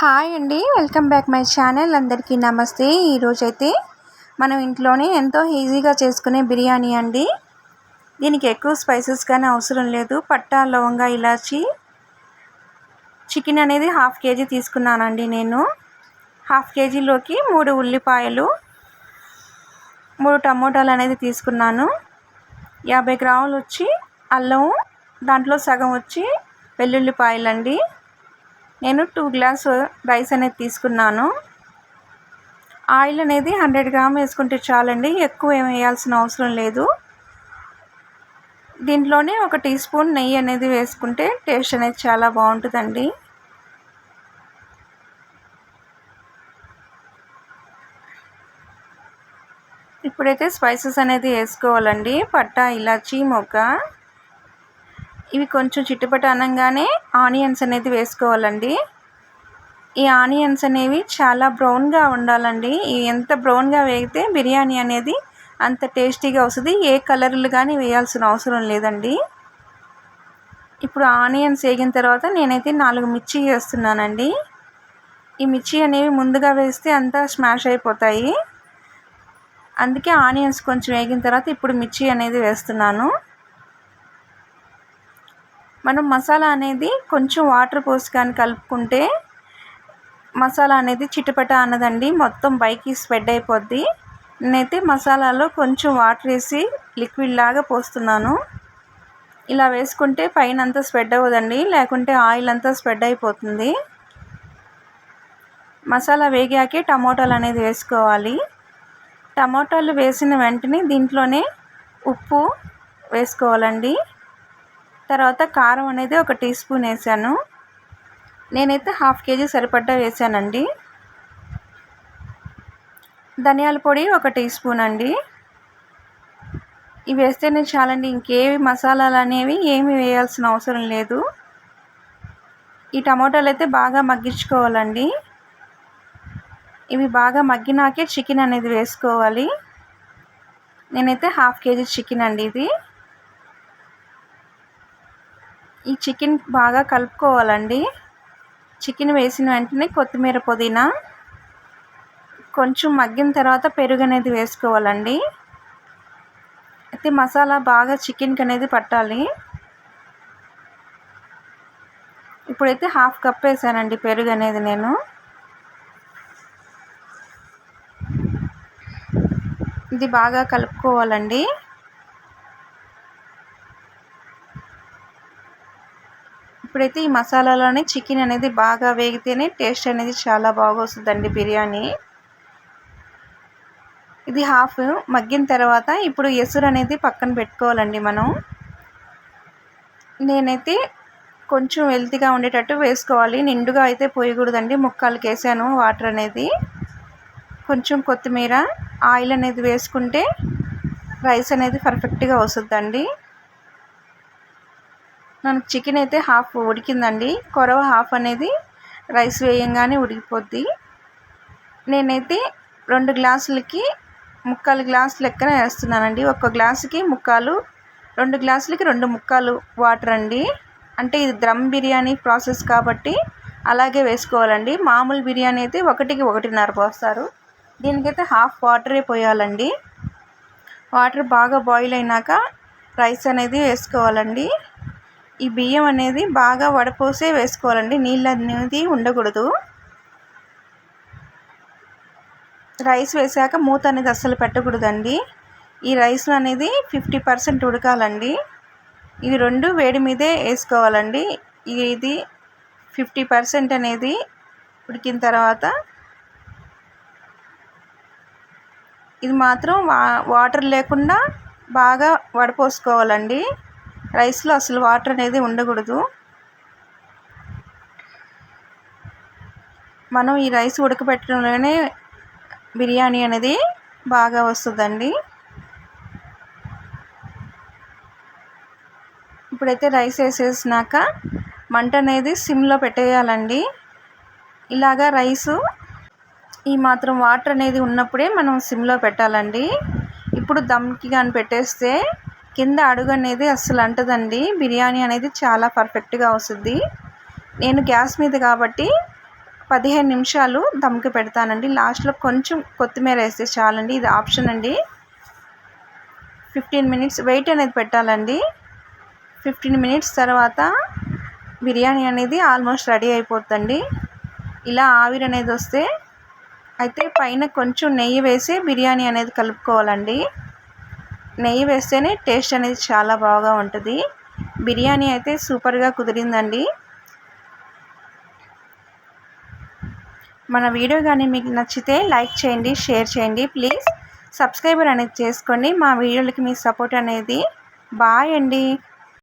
Hi అండి welcome back my channel. అందరికీ నమస్తే. ఈరోజైతే మనం ఇంట్లోనే ఎంతో ఈజీగా చేసుకునే బిర్యానీ అండి. దీనికి ఎక్కువ స్పైసెస్ కానీ అవసరం లేదు. పట్టా లవంగా ఇలాచి చికెన్ అనేది హాఫ్ కేజీ తీసుకున్నానండి నేను. హాఫ్ కేజీలోకి మూడు ఉల్లిపాయలు మూడు టమోటాలు అనేది తీసుకున్నాను. యాభై గ్రాములు వచ్చి అల్లం దాంట్లో సగం వచ్చి వెల్లుల్లిపాయలండి. నేను టూ గ్లాస్ రైస్ అనేది తీసుకున్నాను. ఆయిల్ అనేది హండ్రెడ్ గ్రామ్ వేసుకుంటే చాలండి ఎక్కువ ఏం వేయాల్సిన అవసరం లేదు. దీంట్లోనే ఒక టీ స్పూన్ నెయ్యి అనేది వేసుకుంటే టేస్ట్ అనేది చాలా బాగుంటుందండి. ఇప్పుడైతే స్పైసెస్ అనేది వేసుకోవాలండి. పట్టా ఇలాచి మొగ్గ. ఇవి కొంచెం చిట్టుపట అనగానే ఆనియన్స్ అనేది వేసుకోవాలండి. ఈ ఆనియన్స్ అనేవి చాలా బ్రౌన్గా ఉండాలండి. ఎంత బ్రౌన్గా వేగితే బిర్యానీ అనేది అంత టేస్టీగా వస్తుంది. ఏ కలర్లు కానీ వేయాల్సిన అవసరం లేదండి. ఇప్పుడు ఆనియన్స్ వేగిన తర్వాత నేనైతే నాలుగు మిర్చి వేస్తున్నానండి. ఈ మిర్చి అనేవి ముందుగా వేస్తే అంతా స్మాష్ అయిపోతాయి. అందుకే ఆనియన్స్ కొంచెం వేగిన తర్వాత ఇప్పుడు మిర్చి అనేది వేస్తున్నాను. మనం మసాలా అనేది కొంచెం వాటర్ పోసి కానీ కలుపుకుంటే మసాలా అనేది చిటపట అన్నదండి. మొత్తం పైకి స్ప్రెడ్ అయిపోద్ది. నేనైతే మసాలాలో కొంచెం వాటర్ వేసి లిక్విడ్ లాగా పోస్తున్నాను. ఇలా వేసుకుంటే పైన అంతా స్ప్రెడ్ అవ్వదండి. లేకుంటే ఆయిల్ అంతా స్ప్రెడ్ అయిపోతుంది. మసాలా వేగాకే టమోటాలు అనేది వేసుకోవాలి. టమోటాలు వేసిన వెంటనే దీంట్లోనే ఉప్పు వేసుకోవాలండి. తర్వాత కారం అనేది ఒక టీ స్పూన్ వేసాను. నేనైతే హాఫ్ కేజీ సరిపడ్డా వేసానండి. ధనియాల పొడి ఒక టీ స్పూన్ అండి. ఇవి వేస్తేనే చాలండి ఇంకేవి మసాలాలు అనేవి ఏమి వేయాల్సిన అవసరం లేదు. ఈ టమోటాలు అయితే బాగా మగ్గించుకోవాలండి. ఇవి బాగా మగ్గినాకే చికెన్ అనేది వేసుకోవాలి. నేనైతే హాఫ్ కేజీ చికెన్ అండి ఇది. ఈ చికెన్ బాగా కలుపుకోవాలండి. చికెన్ వేసిన వెంటనే కొత్తిమీర పుదీనా కొంచెం మగ్గిన తర్వాత పెరుగు అనేది వేసుకోవాలండి. అయితే మసాలా బాగా చికెన్కి అనేది పట్టాలి. ఇప్పుడైతే హాఫ్ కప్ వేసానండి పెరుగు అనేది నేను. ఇది బాగా కలుపుకోవాలండి. ఇప్పుడైతే ఈ మసాలాలోనే చికెన్ అనేది బాగా వేగితేనే టేస్ట్ అనేది చాలా బాగా వస్తుందండి బిర్యానీ. ఇది హాఫ్ మగ్గిన తర్వాత ఇప్పుడు ఎసురు అనేది పక్కన పెట్టుకోవాలండి మనం. నేనైతే కొంచెం హెల్తీగా ఉండేటట్టు వేసుకోవాలి. నిండుగా అయితే పోయకూడదండి. ముక్కలకి వేసాను వాటర్ అనేది. కొంచెం కొత్తిమీర ఆయిల్ అనేది వేసుకుంటే రైస్ అనేది పర్ఫెక్ట్గా వస్తుందండి. మనకు చికెన్ అయితే హాఫ్ ఉడికిందండి. కొరవ హాఫ్ అనేది రైస్ వేయంగానే ఉడికిపోద్ది. నేనైతే రెండు గ్లాసులకి ముక్కాలు గ్లాసు లెక్కన వేస్తున్నానండి. ఒక గ్లాసుకి ముక్కాలు రెండు గ్లాసులకి రెండు ముక్కాలు వాటర్ అండి. అంటే ఇది ద్రమ్ బిర్యానీ ప్రాసెస్ కాబట్టి అలాగే వేసుకోవాలండి. మామూలు బిర్యానీ అయితే ఒకటికి ఒకటిన్నర పోస్తారు. దీనికైతే హాఫ్ వాటరే పోయాలండి. వాటర్ బాగా బాయిల్ అయినాక రైస్ అనేది వేసుకోవాలండి. ఈ బియ్యం అనేది బాగా వడపోసే వేసుకోవాలండి. నీళ్ళు అనేది ఉండకూడదు. రైస్ వేసాక మూత అనేది అస్సలు పెట్టకూడదండి. ఈ రైస్ అనేది ఫిఫ్టీ పర్సెంట్ ఉడకాలండి. ఇవి రెండు వేడి మీదే వేసుకోవాలండి. ఇది ఫిఫ్టీ పర్సెంట్ అనేది ఉడికిన తర్వాత ఇది మాత్రం వా వాటర్ లేకుండా బాగా వడపోసుకోవాలండి. రైస్లో అసలు వాటర్ అనేది ఉండకూడదు. మనం ఈ రైస్ ఉడకబెట్టడంలోనే బిర్యానీ అనేది బాగా వస్తుందండి. ఇప్పుడైతే రైస్ వేసేసినాక మంట అనేది సిమ్లో పెట్టేయాలండి. ఇలాగా రైసు ఈ మాత్రం వాటర్ అనేది ఉన్నప్పుడే మనం సిమ్లో పెట్టాలండి. ఇప్పుడు దమ్కి కానీ పెట్టేస్తే కింద అడుగు అనేది అస్సలు అంటదండి. బిర్యానీ అనేది చాలా పర్ఫెక్ట్గా వస్తుంది. నేను గ్యాస్ మీద కాబట్టి పదిహేను నిమిషాలు దమ్కి పెడతానండి. లాస్ట్లో కొంచెం కొత్తిమీర వేస్తే చాలండి. ఇది ఆప్షన్ అండి. ఫిఫ్టీన్ మినిట్స్ వెయిట్ అనేది పెట్టాలండి. ఫిఫ్టీన్ మినిట్స్ తర్వాత బిర్యానీ అనేది ఆల్మోస్ట్ రెడీ అయిపోతుందండి. ఇలా ఆవిరి అనేది వస్తే అయితే పైన కొంచెం నెయ్యి వేసి బిర్యానీ అనేది కలుపుకోవాలండి. నెయ్యి వేస్తేనే టేస్ట్ అనేది చాలా బాగా ఉంటుంది. బిర్యానీ అయితే సూపర్గా కుదిరిందండి. మన వీడియో కానీ మీకు నచ్చితే లైక్ చేయండి షేర్ చేయండి. ప్లీజ్ సబ్స్క్రైబర్ అనేది చేసుకోండి. మా వీడియోలకి మీ సపోర్ట్ అనేది బాయ్ అండి.